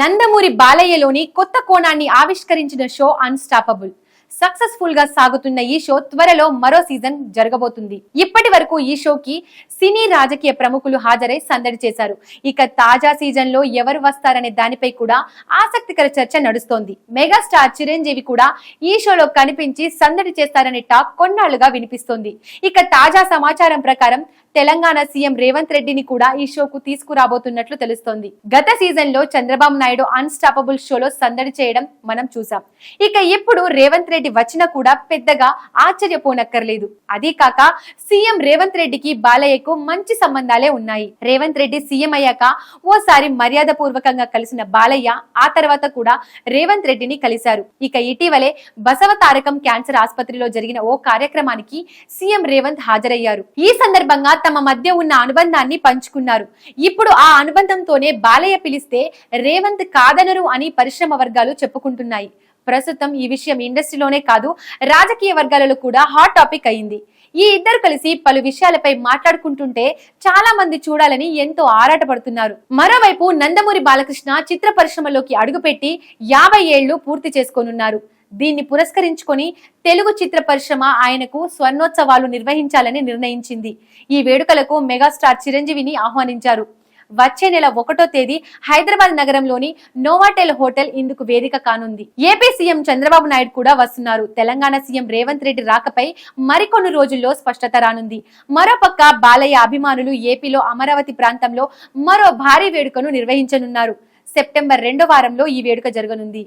నందమూరి బాలయ్యలోని కొత్త కోణాన్ని ఆవిష్కరించిన షో అన్స్టాపబుల్ సక్సెస్ఫుల్గా సాగుతున్న ఈ షో త్వరలో మరో సీజన్ జరగబోతుంది. ఇప్పటి వరకు ఈ షోకి సినీ రాజకీయ ప్రముఖులు హాజరై సందడి చేశారు. ఇక తాజా సీజన్లో ఎవరు వస్తారనే దానిపై కూడా ఆసక్తికర చర్చ నడుస్తోంది. మెగాస్టార్ చిరంజీవి కూడా ఈ షోలో కనిపించి సందడి చేస్తారనే టాక్ కొన్నాళ్ళుగా వినిపిస్తోంది. ఇక తాజా సమాచారం ప్రకారం తెలంగాణ సీఎం రేవంత్ రెడ్డిని కూడా ఈ షోకు తీసుకురాబోతున్నట్లు తెలుస్తోంది. గత సీజన్లో చంద్రబాబు నాయుడు అన్స్టాపబుల్ షోలో సందడి చేయడం మనం చూసాం. ఇక ఇప్పుడు రేవంత్ రెడ్డి వచ్చినా కూడా పెద్దగా ఆశ్చర్యపోనక్కర్లేదు. అదీ కాక సీఎం రేవంత్ రెడ్డికి బాలయ్యకు మంచి సంబంధాలే ఉన్నాయి. రేవంత్ రెడ్డి సీఎం అయ్యాక ఓసారి మర్యాద పూర్వకంగా కలిసిన బాలయ్య ఆ తర్వాత కూడా రేవంత్ రెడ్డిని కలిశారు. ఇక ఇటీవలే బసవ తారకం క్యాన్సర్ ఆసుపత్రిలో జరిగిన ఓ కార్యక్రమానికి సీఎం రేవంత్ హాజరయ్యారు. ఈ సందర్భంగా తమ మధ్య ఉన్న అనుబంధాన్ని పంచుకున్నారు. ఇప్పుడు ఆ అనుబంధంతోనే బాలయ్య పిలిస్తే రేవంత్ కాదనరు అని పరిశ్రమ వర్గాలు చెప్పుకుంటున్నాయి. ప్రస్తుతం ఈ విషయం ఇండస్ట్రీలోనే కాదు రాజకీయ వర్గాలలో కూడా హాట్ టాపిక్ అయింది. ఈ ఇద్దరు కలిసి పలు విషయాలపై మాట్లాడుకుంటుంటే చాలా మంది చూడాలని ఎంతో ఆరాటపడుతున్నారు. మరోవైపు నందమూరి బాలకృష్ణ చిత్ర పరిశ్రమలోకి అడుగుపెట్టి యాభై ఏళ్ళు పూర్తి చేసుకోనున్నారు. దీన్ని పురస్కరించుకొని తెలుగు చిత్ర పరిశ్రమ ఆయనకు స్వర్ణోత్సవాలు నిర్వహించాలని నిర్ణయించింది. ఈ వేడుకలకు మెగాస్టార్ చిరంజీవిని ఆహ్వానించారు. వచ్చే నెల ఒకటో తేదీ హైదరాబాద్ నగరంలోని నోవాటెల్ హోటల్ ఇందుకు వేదిక కానుంది. ఏపీ సీఎం చంద్రబాబు నాయుడు కూడా వస్తున్నారు. తెలంగాణ సీఎం రేవంత్ రెడ్డి రాకపై మరికొన్ని రోజుల్లో స్పష్టత రానుంది. మరోపక్క బాలయ్య అభిమానులు ఏపీలో అమరావతి ప్రాంతంలో మరో భారీ వేడుకను నిర్వహించనున్నారు. సెప్టెంబర్ రెండో వారంలో ఈ వేడుక జరగనుంది.